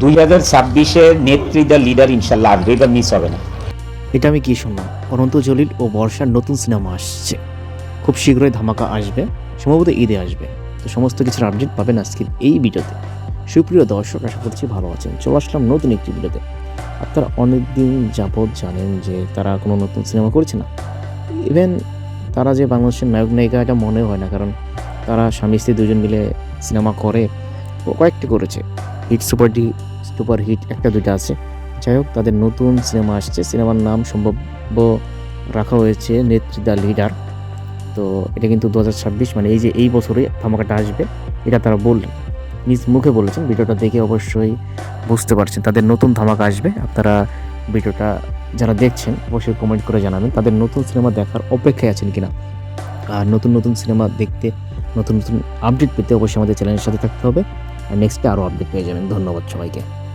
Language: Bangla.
দুই হাজার ছাব্বিশের নেত্রী দ্য লিডার ইনশাল্লাহ আসবে এবার মিস হবে না। এটা আমি কি শুনলাম? অনন্ত জলিল ও বর্ষার নতুন সিনেমা আসছে। খুব শীঘ্রই ধামাকা আসবে, সম্ভবত ঈদে আসবে। তো সমস্ত কিছুর আপডেট পাবেন আজকের এই ভিডিওতে। সুপ্রিয় দর্শক, আশা করছি ভালো আছেন। চলে আসলাম নতুন একটি ভিডিওতে। আপনারা অনেকদিন যাবৎ জানেন যে তারা কোনো নতুন সিনেমা করছে না। ইভেন তারা যে বাংলাদেশের নায়ক নায়িকা, এটা মনে হয় না। কারণ তারা স্বামী স্ত্রী দুজন মিলে সিনেমা করে ও কয়েকটি করেছে। Hit, super D, super hit, একটা, দুইটা আছে। যাই হোক, তাদের নতুন সিনেমা আসছে। সিনেমার নাম সম্ভাব্য রাখা হয়েছে নেত্রী দ্য লিডার। তো এটা কিন্তু দু হাজার ছাব্বিশ মানে এই যে এই বছরে ধামাকাটা আসবে, এটা তারা বললেন। নিজ মুখে বলেছেন, ভিডিওটা দেখে অবশ্যই বুঝতে পারছেন। তাদের নতুন ধামাকা আসবে, আপনারা ভিডিওটা যারা দেখছেন, অবশ্যই কমেন্ট করে জানাবেন, তাদের নতুন সিনেমা দেখার অপেক্ষায় আছেন কিনা। আর নতুন নতুন সিনেমা দেখতে, নতুন নতুন আপডেট পেতে অবশ্যই আমাদের চ্যানেলের সাথে থাকতে হবে। আর নেক্সটে আরও আপডেট পেয়ে যাবেন। ধন্যবাদ সবাইকে।